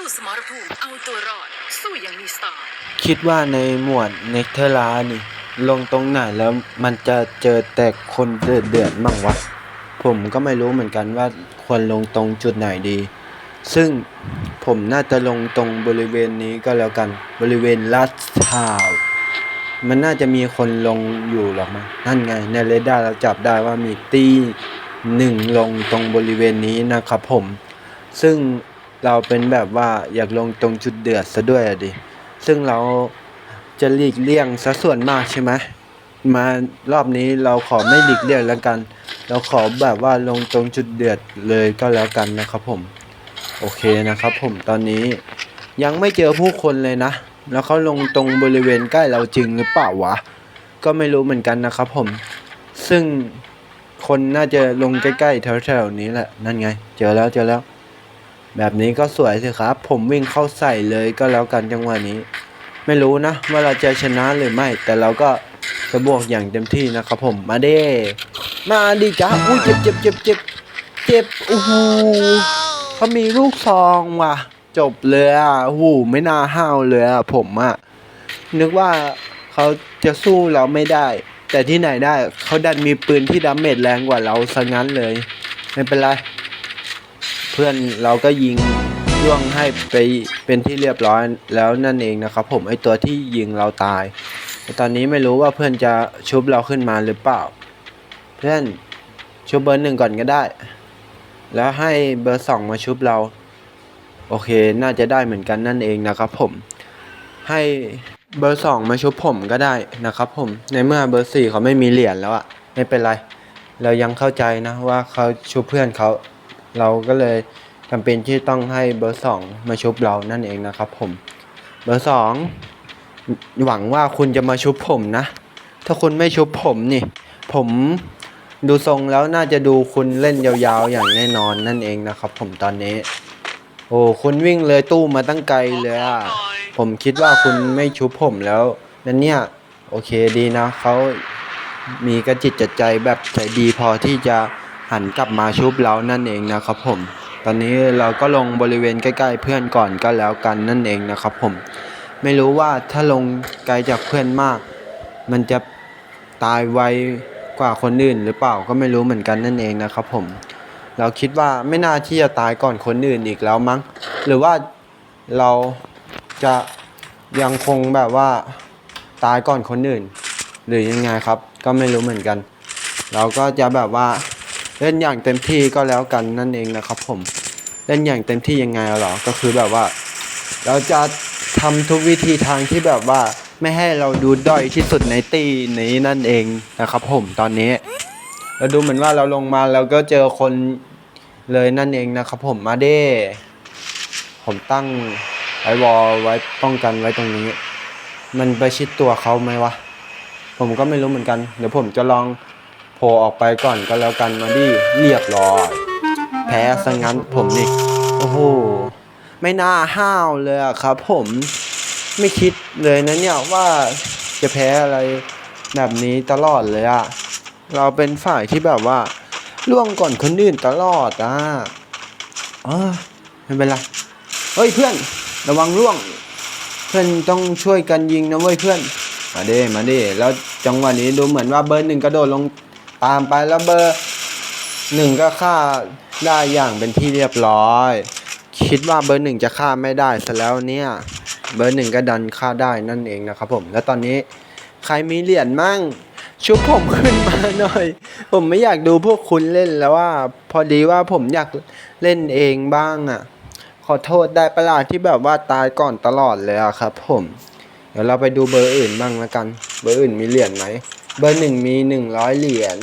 สู่สมรภูมิเอาตัวรอด สู้อย่างมีสไตล์คิดว่าในหมวดเนเทอร์ลานี่ ลงตรงไหนแล้วมันจะเจอแต่คนเดือดเดือดๆมั่งวะ ผมก็ไม่รู้เหมือนกันว่าควรลงตรงจุดไหนดี ซึ่งผมน่าจะลงตรงบริเวณนี้ก็แล้วกัน บริเวณลาดพร้าวมันน่าจะมีคนลงอยู่หรอกมั้งนั่นไง ในเรดาร์เราจับได้ว่ามีตีหนึ่งลงตรงบริเวณนี้นะครับผม ซึ่ง เราเป็นแบบว่าอยากลงตรงจุดเดือดซะด้วยอะดิ ซึ่งเราจะหลีกเลี่ยงซะส่วนมากใช่ไหมมารอบนี้เราขอไม่หลีกเลี่ยงแล้วกัน เราขอแบบว่าลงตรงจุดเดือดเลยก็แล้วกันนะครับผม โอเคนะครับผมตอนนี้ยังไม่เจอผู้คนเลยนะ แล้วเขาลงตรงบริเวณใกล้เราจริงหรือเปล่าวะ ก็ไม่รู้เหมือนกันนะครับผม ซึ่งคนน่าจะลงใกล้ๆแถวๆนี้แหละ นั่นไง เจอแล้วเจอแล้ว แบบนี้ก็สวยสิครับ ผมวิ่งเข้าใส่เลยก็แล้วกันจังหวะนี้ ไม่รู้นะว่าเราจะชนะหรือไม่ แต่เราก็จะบวกอย่างเต็มที่นะครับผมมาเด้มาดิจ้าอุ้ยเจ็บเจ็บเจ็บเจ็บเจ็บโอ้โหเขามีลูกซองว่ะ จบเลยอะโอ้โหไม่น่าห้าวเลยอะผมอะนึกว่าเขาจะสู้เราไม่ได้ แต่ที่ไหนได้เขาดันมีปืนที่ดาเมจแรงกว่าเราซะงั้นเลย ไม่เป็นไร เพื่อนเราก็ยิงล่วงให้ไปเป็นที่เรียบร้อยแล้วนั่นเองนะครับ ผมไอตัวที่ยิงเราตาย ตอนนี้ไม่รู้ว่าเพื่อนจะชุบเราขึ้นมาหรือเปล่า เพื่อนชุบเบอร์หนึ่งก่อนก็ได้ แล้วให้เบอร์สองมาชุบเรา โอเคน่าจะได้เหมือนกันนั่นเองนะครับผมให้เบอร์สองมาชุบผมก็ได้นะครับผมในเมื่อเบอร์สี่เขาไม่มีเหรียญแล้วอะไม่เป็นไร เรายังเข้าใจนะว่าเขาชุบเพื่อนเขา เราก็เลยจำเป็นที่ต้องให้เบอร์สองมาชุบเรานั่นเองนะครับผม เบอร์สองหวังว่าคุณจะมาชุบผมนะ ถ้าคุณไม่ชุบผมนี่ ผมดูทรงแล้วน่าจะดูคุณเล่นยาวๆอย่างแน่นอนนั่นเองนะครับผมตอนนี้ โอ้คุณวิ่งเลยตู้มาตั้งไกลเลยอะผมคิดว่าคุณไม่ชุบผมแล้วนั่นเนี่ย โอเคดีนะเขามีกระจิตจิตใจแบบใจดีพอที่จะ หันกลับมาชุบเรานั่นเองนะครับผม ตอนนี้เราก็ลงบริเวณใกล้ๆเพื่อนก่อนก็แล้วกันนั่นเองนะครับผม ไม่รู้ว่าถ้าลงไกลจากเพื่อนมาก มันจะตายไวกว่าคนอื่นหรือเปล่าก็ไม่รู้เหมือนกันนั่นเองนะครับผม เราคิดว่าไม่น่าที่จะตายก่อนคนอื่นอีกแล้วมั้ง หรือว่าเราจะยังคงแบบว่าตายก่อนคนอื่น หรือยังไงครับ ก็ไม่รู้เหมือนกัน เราก็จะแบบว่า เล่นอย่างเต็มที่ก็แล้วกันนั่นเองนะครับ ผมเล่นอย่างเต็มที่ยังไงเหรอ ก็คือแบบว่า เราจะทำทุกวิธีทางที่แบบว่าไม่ให้เราดูด้อยที่สุดในตีนี้นั่นเองนะครับ ผมตอนนี้เราดูเหมือนว่าเราลงมาเราก็เจอคนเลยนั่นเองนะครับ ผมมาเด้ ผมตั้งไอวอลไว้ป้องกันไว้ตรงนี้ มันไปชิดตัวเขาไหมวะผมก็ไม่รู้เหมือนกัน เดี๋ยวผมจะลอง โผล่ออกไปก่อนก็แล้วกันมาดิเรียบร้อย แพ้ซะงั้นผมนี่ โอ้โห ไม่น่าห้าวเลยครับผมไม่คิดเลยนะเนี่ยว่าจะแพ้อะไรแบบนี้ตลอดเลยอะเราเป็นฝ่ายที่แบบว่าล่วงก่อนคนอื่นตลอดอะเออไม่เป็นไรเฮ้ยเพื่อนระวังล่วง เพื่อนต้องช่วยกันยิงนะเว้ยเพื่อน มาเด้มาเด้แล้วจังหวะนี้ดูเหมือนว่าเบอร์หนึ่งกระโดดลง ตามไปแล้วเบอร์หนึ่งก็ฆ่าได้อย่างเป็นที่เรียบร้อย คิดว่าเบอร์หนึ่งจะฆ่าไม่ได้ซะแล้วเนี่ย เบอร์หนึ่งก็ดันฆ่าได้นั่นเองนะครับผม แล้วตอนนี้ใครมีเหรียญมั่งชุบผมขึ้นมาหน่อย ผมไม่อยากดูพวกคุณเล่นแล้วว่า พอดีว่าผมอยากเล่นเองบ้างอะ ขอโทษได้ประหลาดที่แบบว่าตายก่อนตลอดเลยอะครับผม เดี๋ยวเราไปดูเบอร์อื่นบ้างละกัน เบอร์อื่นมีเหรียญไหม เบอร์หนึ่งมีหนึ่งร้อยเหรียญ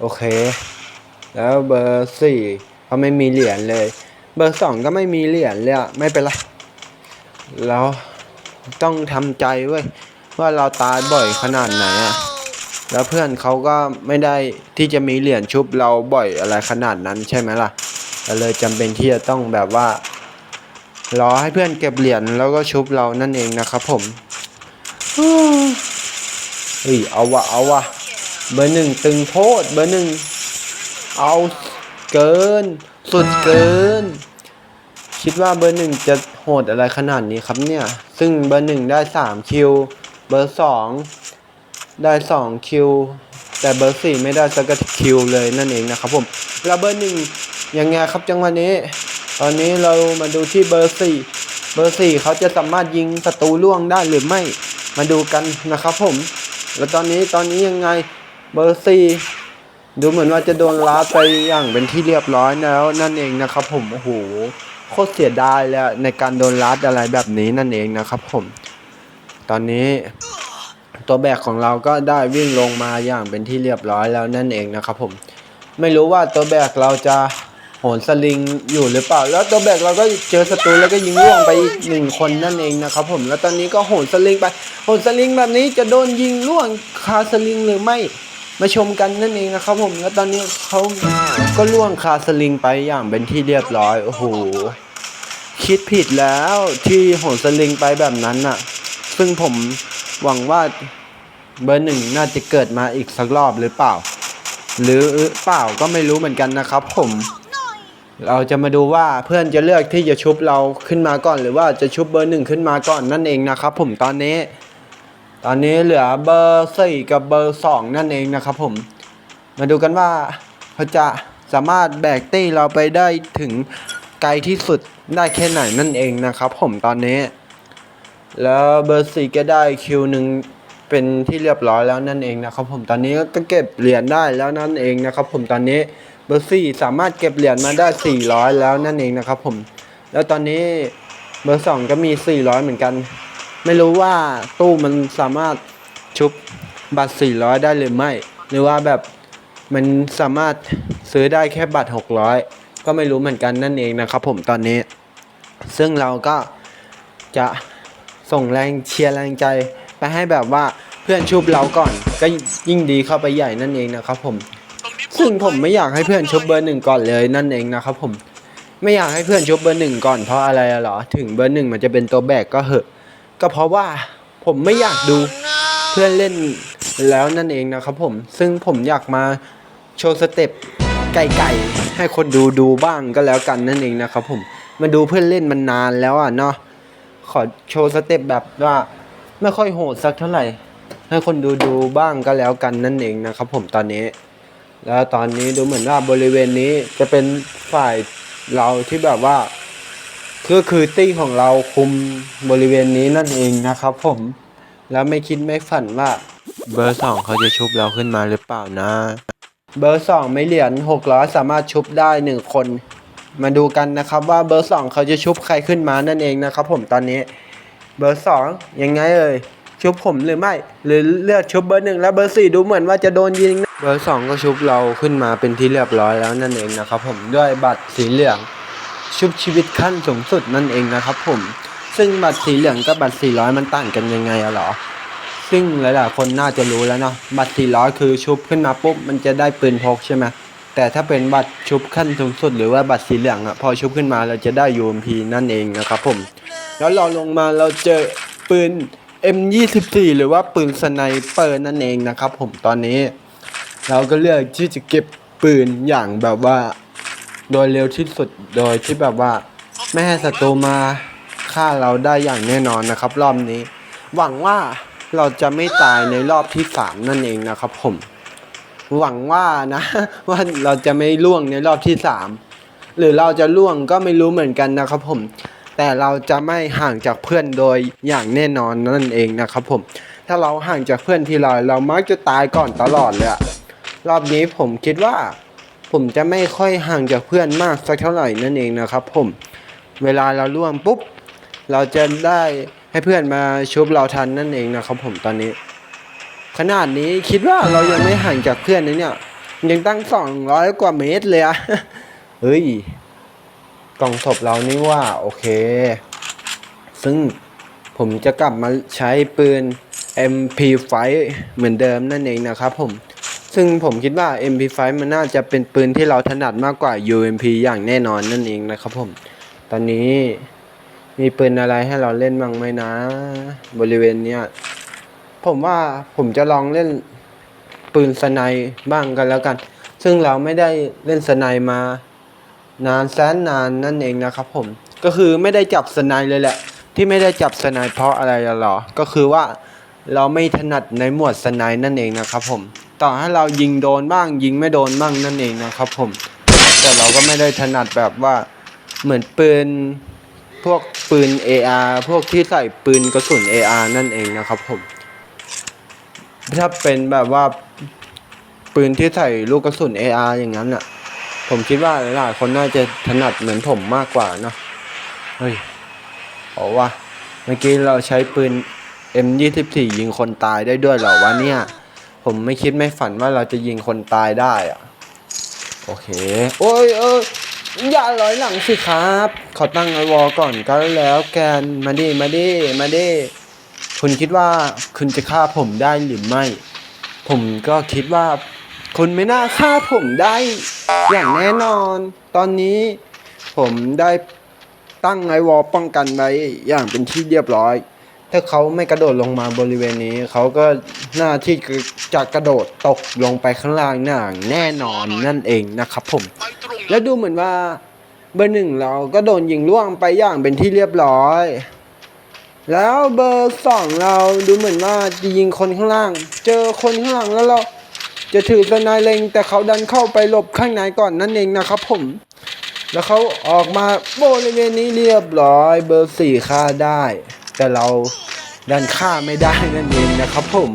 โอเค แล้วเบอร์สี่เขาไม่มีเหรียญเลย เบอร์สองก็ไม่มีเหรียญเลยอะไม่เป็นไรเราต้องทำใจเว้ยว่าเราตายบ่อยขนาดไหนอะแล้วเพื่อนเขาก็ไม่ได้ที่จะมีเหรียญชุบเราบ่อยอะไรขนาดนั้นใช่ไหมล่ะเราเลยจำเป็นที่จะต้องแบบว่ารอให้เพื่อนเก็บเหรียญแล้วก็ชุบเรานั่นเองนะครับผม เฮ้ยเอาวะเอาวะเบอร์หนึ่งตึงโพดเบอร์หนึ่งเอาเกิน สุดเกินคคิดว่าเบอร์หนึ่งจะโหดอะไรขนาดนี้ครับเนี่ย ซึ่งเบอร์หนึ่งได้สามคิว เบอร์สองได้สองคิว แต่เบอร์สี่ไม่ได้สักคิวเลยนั่นเองนะครับผมแล้วเบอร์หนึ่งยังไงครับจังหวะนี้ ตอนนี้เรามาดูที่เบอร์สี่เบอร์สี่เขาจะสามารถยิงศัตรูล่วงได้หรือไม่ มาดูกันนะครับผม แล้วตอนนี้ตอนนี้ยังไงเบอร์สี่ดูเหมือนว่าจะโดนล้าไปอย่างเป็นที่เรียบร้อยแล้ว นั่นเองนะครับ ผมโอ้โหโคตรเสียดายแล้วในการโดนลัดอะไรแบบนี้นั่นเองนะครับ ผม ตอนนี้ตัวแบกของเราก็ได้วิ่งลงมาอย่างเป็นที่เรียบร้อยแล้วนั่นเองนะครับ ผม ไม่รู้ว่าตัวแบกเราจะ นสลิงอยู่หรือเปล่า แล้วตัวแบกเราก็เจอศัตรูแล้วก็ยิงล่วงไปอีกหนึ่งคนนั่นเองนะครับผมแล้วตอนนี้ก็โหนสลิงไปโหนสลิงแบบนี้จะโดนยิงล่วงคาสลิงหรือไม่มาชมกันนั่นเองนะครับผมแล้วตอนนี้เขาก็ล่วงคาสลิงไปอย่างเป็นที่เรียบร้อยโอ้โหคิดผิดแล้วที่โหนสลิงไปแบบนั้นน่ะ ซึ่งผมหวังว่าเบอร์หนึ่งน่าจะเกิดมาอีกสักรอบหรือเปล่า หรือเปล่าก็ไม่รู้เหมือนกันนะครับผม เราจะมาดูว่าเพื่อนจะเลือกที่จะชุบเราขึ้นมาก่อน หรือว่าจะชุบเบอร์หนึ่งขึ้นมาก่อนนั่นเองนะครับ ผมตอนนี้ ตอนนี้เหลือเบอร์สี่กับเบอร์สองนั่นเองนะครับ ผม มาดูกันว่าเขาจะสามารถแบกตี้เราไปได้ถึงไกลที่สุดได้แค่ไหนนั่นเองนะครับ ผมตอนนี้ แล้วเบอร์สี่ก็ได้คิวหนึ่งเป็นที่เรียบร้อยแล้วนั่นเองนะครับ ผมตอนนี้ก็เก็บเหรียญได้แล้วนั่นเองนะครับ ผมตอนนี้ เบอร์สี่สามารถเก็บเหรียญมาได้ 400 แล้วนั่นเองนะครับผม แล้วตอนนี้เบอร์สองก็มี 400 เหมือนกัน ไม่รู้ว่าตู้มันสามารถชุบบัตร 400 ได้หรือไม่ หรือว่าแบบมันสามารถซื้อได้แค่บัตร 600 ก็ไม่รู้เหมือนกันนั่นเองนะครับผมตอนนี้ ซึ่งเราก็จะส่งแรงเชียร์แรงใจไปให้แบบว่าเพื่อนชุบเราก่อน ก็ยิ่งดีเข้าไปใหญ่นั่นเองนะครับผม ซึ่งผมไม่อยากให้เพื่อนชุบเบอร์หนึ่งก่อนเลยนั่นเองนะครับผมไม่อยากให้เพื่อนชุบเบอร์หนึ่งก่อนเพราะอะไรอะเหรอ ถึงเบอร์หนึ่งมันจะเป็นตัวแบกก็เหอะ ก็เพราะว่าผมไม่อยากดูเพื่อนเล่นแล้วนั่นเองนะครับผมซึ่งผมอยากมาโชว์สเต็ปไก่ๆให้คนดูดูบ้างก็แล้วกันนั่นเองนะครับผมมาดูเพื่อนเล่นมันนานแล้วอะเนาะขอโชว์สเต็ปแบบว่าไม่ค่อยโหดสักเท่าไหร่ ให้คนดูดูบ้างก็แล้วกันนั่นเองนะครับผมตอนนี้ แล้วตอนนี้ดูเหมือนว่าบริเวณนี้จะเป็นฝ่ายเราที่แบบว่าก็คือตี้ของเราคุมบริเวณนี้นั่นเองนะครับ ผม แล้วไม่คิดไม่ฝันว่า เบอร์สองเขาจะชุบเราขึ้นมาหรือเปล่านะ เบอร์สองไม่เหรียญหกร้อยสามารถชุบได้หนึ่งคน มาดูกันนะครับว่าเบอร์สองเขาจะชุบใครขึ้นมานั่นเองนะครับ ผมตอนนี้ เบอร์สองยังไงเอ่ยชุบผมหรือไม่ หรือเลือกชุบเบอร์หนึ่งแล้วเบอร์สี่ดูเหมือนว่าจะโดนยิงนะ เบอร์สองก็ชุบเราขึ้นมาเป็นที่เรียบร้อยแล้วนั่นเองนะครับ ผมด้วยบัตรสีเหลืองชุบชีวิตขั้นสูงสุดนั่นเองนะครับผมซึ่งบัตรสีเหลืองกับบัตร 400 มันต่างกันยังไงอะหรอ ซึ่งหลายๆคนน่าจะรู้แล้วเนาะ บัตร 400 คือชุบขึ้นมาปุ๊บมันจะได้ปืนพกใช่ไหมแต่ถ้าเป็นบัตรชุบขั้นสูงสุดหรือว่าบัตรสีเหลืองอะพอชุบขึ้นมาเราจะได้ UMP นั่นเองนะครับผม แล้วเราลงมาเราเจอปืน M24 หรือว่าปืนสไนเปอร์นั่นเองนะครับผมตอนนี้ เราก็เลือกที่จะเก็บปืนอย่างแบบว่า โดยเร็วที่สุดโดยที่แบบว่า ไม่ให้ศัตรูมาฆ่าเราได้อย่างแน่นอนนะครับ รอบนี้ หวังว่าเราจะไม่ตายในรอบที่สามนั่นเองนะครับ ผม หวังว่านะ ว่าเราจะไม่ล่วงในรอบที่สามหรือเราจะล่วงก็ไม่รู้เหมือนกันนะครับ ผม แต่เราจะไม่ห่างจากเพื่อนโดยอย่างแน่นอนนั่นเองนะครับ ผม ถ้าเราห่างจากเพื่อนทีไรเรามักจะตายก่อนตลอดเลยอะ รอบนี้ผมคิดว่า ผมจะไม่ค่อยห่างจากเพื่อนมากสักเท่าไหร่นั่นเองนะครับ ผม เวลาเราล่วงปุ๊บ เราจะได้ให้เพื่อนมาชุบเราทันนั่นเองนะครับ ผมตอนนี้ ขนาดนี้คิดว่าเรายังไม่ห่างจากเพื่อนนะเนี่ย ยังตั้งสองร้อยกว่าเมตรเลยอะเฮ้ยกล่องศพเรานี่ว่าโอเค ซึ่งผมจะกลับมาใช้ปืน MP5 เหมือนเดิมนั่นเองนะครับผม ซึ่งผมคิดว่า MP5 มันน่าจะเป็นปืนที่เราถนัดมากกว่า UMP อย่างแน่นอนนั่นเองนะครับผม ตอนนี้มีปืนอะไรให้เราเล่นบ้างไหมนะ บริเวณเนี้ยผมว่าผมจะลองเล่นปืนสไนบ้างกันแล้วกัน ซึ่งเราไม่ได้เล่นสไนมานานแสนนานนั่นเองนะครับผม ก็คือไม่ได้จับสไนด์เลยแหละ ที่ไม่ได้จับสไนด์เพราะอะไรหรอ ก็คือว่าเราไม่ถนัดในหมวดสไนด์นั่นเองนะครับผม ต่อให้เรายิงโดนบ้าง ยิงไม่โดนบ้างนั่นเองนะครับผม แต่เราก็ไม่ได้ถนัดแบบว่าเหมือนปืนพวกปืน AR พวกที่ใส่ปืนกระสุน AR นั่นเองนะครับผม ถ้าเป็นแบบว่าปืนที่ใส่ลูกกระสุน AR อย่างนั้นอะ ผมคิดว่าหลายๆคนน่าจะถนัดเหมือนผมมากกว่านะเฮ้ยเพราว่าเมื่อกี้เราใช้ปืน M24 ยิงคนตายได้ด้วยเหรอวะเนี่ย ผมไม่คิดไม่ฝันว่าเราจะยิงคนตายได้อะโอเค โอ้ยเอออย่าลอยหลังสิครับ ขอตั้งไอวอลก่อนก็แล้วแกนมาดิมาดิมาดิคุณคิดว่าคุณจะฆ่าผมได้หรือไม่ ผมก็คิดว่าคุณไม่น่าฆ่าผมได้ อย่างแน่นอน ตอนนี้ผมได้ตั้งไอวอลป้องกันไว้อย่างเป็นที่เรียบร้อย ถ้าเขาไม่กระโดดลงมาบริเวณนี้ เขาก็หน้าที่จะกระโดดตกลงไปข้างล่างอย่างแน่นอนนั่นเองนะครับผมไปตรงแล้วดูเหมือนว่าเบอร์หนึ่งเราก็โดนยิงล่วงไปอย่างเป็นที่เรียบร้อย แล้วเบอร์สองเราดูเหมือนว่าจะยิงคนข้างล่าง เจอคนข้างล่างแล้วเราจะถือสไนายเล็งแต่เขาดันเข้าไปหลบข้างในก่อนนั่นเองนะครับผม แล้วเขาออกมาบริเวณนี้เรียบร้อย เบอร์สี่ฆ่าได้ แต่เราดันฆ่าไม่ได้นั่นเองนะครับผม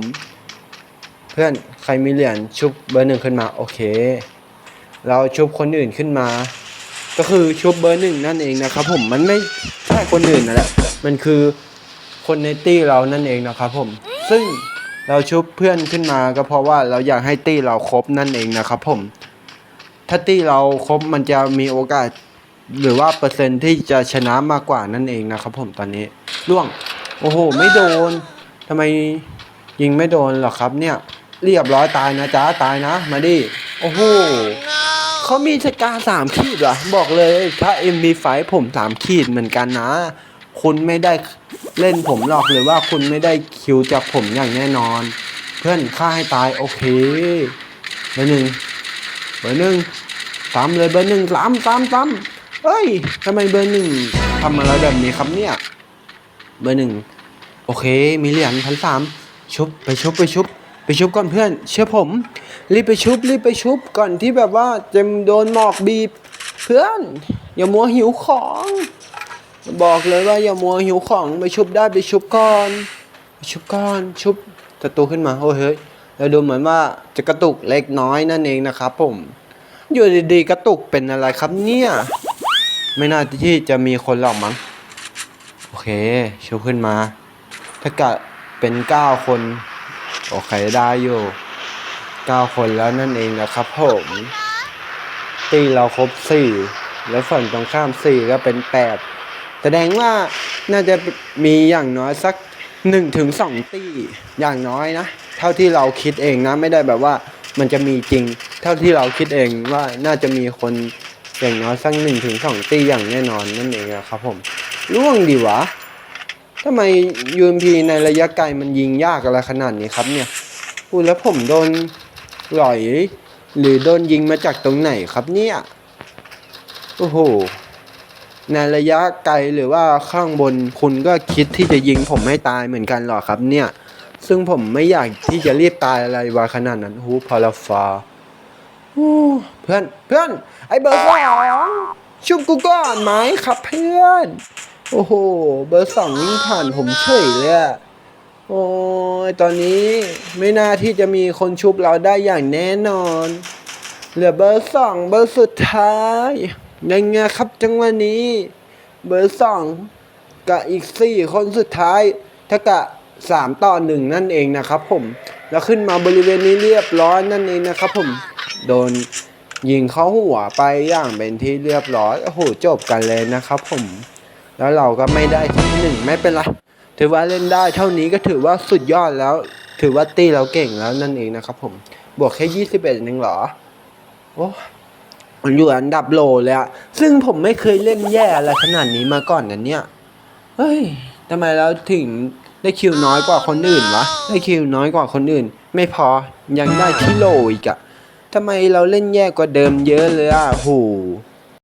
เพื่อนใครมีเหรียญชุบเบอร์หนึ่งขึ้นมาโอเค เราชุบคนอื่นขึ้นมา ก็คือชุบเบอร์หนึ่งนั่นเองนะครับ ผมมันไม่ใช่คนอื่นนั่นแหละมันคือคนในตี้เรานั่นเองนะครับผม ซึ่งเราชุบเพื่อนขึ้นมาก็เพราะว่าเราอยากให้ตี้เราครบนั่นเองนะครับผม ถ้าตี้เราครบมันจะมีโอกาส หรือว่าเปอร์เซ็นที่จะชนะมากกว่านั่นเองนะครับผมตอนนี้ล่วง โอ้โห ไม่โดนทำไมยิงไม่โดนหรอครับเนี่ย เรียบร้อยตายนะจ๊ะตายนะ มาดิ โอ้โหเขามีสกาสามขีดเหรอ บอกเลยถ้า MB5 ผมสามขีดเหมือนกันนะ คุณไม่ได้เล่นผมหรอกหรือว่าคุณไม่ได้คิวจากผมอย่างแน่นอน เพื่อนฆ่าให้ตายโอเคเบอร์หนึ่งเบอร์หนึ่งซ้ำเลยเบอร์หนึ่งซ้ำซ้ำซ้ำ เฮ้ยทำไมเบอร์หนึ่งทำอะไรแบบนี้ครับเนี่ย เบอร์หนึ่งโอเค มีเหรียญพันสามชุบไปชุบไปชุบ ไปชุบก่อนเพื่อน เชื่อผม รีบไปชุบรีบไปชุบก่อนที่แบบว่าจะโดนหมอกบีบ เพื่อน อย่ามัวหิวของ บอกเลยว่าอย่ามัวหิวของไปชุบได้ไปชุบก่อนไปชุบก่อน ชุบศัตขึ้นมาโอ้เฮ้ยแล้วดูเหมือนว่าจะกระตุกเล็กน้อยนั่นเองนะครับผม อยู่ดีๆกระตุกเป็นอะไรครับเนี่ย ไม่น่าที่จะมีคนหรอกมั้ง โอเคชุบขึ้นมา ถ้ากะเป็นเก้าคน โอเคได้อยู่เก้าคนแล้วนั่นเองนะครับผมตีเราครบสี่แล้วฝั่งตรงข้ามสี่ก็เป็นแปดแสดงว่าน่าจะมีอย่างน้อยสักหนึ่งถึงสองตีอย่างน้อยนะ เท่าที่เราคิดเองนะ ไม่ได้แบบว่ามันจะมีจริง เท่าที่เราคิดเองว่าน่าจะมีคน อย่างน้อยสักหนึ่งถึงสองตีอย่างแน่นอนนั่นเองครับผมล่วงดีวะทำไม UMP ในระยะไกลมันยิงยากอะไรขนาดนี้ครับเนี่ยพูดแล้วผมโดนหล่อย หรือโดนยิงมาจากตรงไหนครับเนี่ยโอ้โหในระยะไกลหรือว่าข้างบนคุณก็คิดที่จะยิงผมให้ตายเหมือนกันหรอครับเนี่ย ซึ่งผมไม่อยากที่จะรีบตายอะไรวะขนาดนั้นฮูพาราฟา เพื่อนเพื่อน ไอเบอร์สองชุบกูก่อนไหมครับเพื่อน โอ้โห เบอร์สองวิ่งผ่านผมเฉยเลยอะโอ้ยตอนนี้ไม่น่าที่จะมีคนชุบเราได้อย่างแน่นอน เหลือเบอร์สองเบอร์สุดท้ายยังไงครับจังหวะนี้ เบอร์สองกับอีกสี่คนสุดท้ายถ้ากะสามต่อหนึ่งนั่นเองนะครับผม แล้วขึ้นมาบริเวณนี้เรียบร้อยนั่นเองนะครับผม โดนยิงเข้าหัวไปอย่างเป็นที่เรียบร้อยโอ้โหจบกันเลยนะครับผม แล้วเราก็ไม่ได้ที่หนึ่งไม่เป็นไรถือว่าเล่นได้เท่านี้ก็ถือว่าสุดยอดแล้ว ถือว่าตีเราเก่งแล้วนั่นเองนะครับผมบวกแค่ยี่สิบเอ็ดเองเหรอโอ้มันอยู่อันดับโลเลยอะซึ่งผมไม่เคยเล่นแย่อะไรขนาดนี้มาก่อนนะเนี่ยเฮ้ยทำไมเราถึงได้คิวน้อยกว่าคนอื่นวะได้คิวน้อยกว่าคนอื่น ไม่พอยังได้ที่โลอีกอะ ทำไมเราเล่นแย่กว่าเดิมเยอะเลยอะโห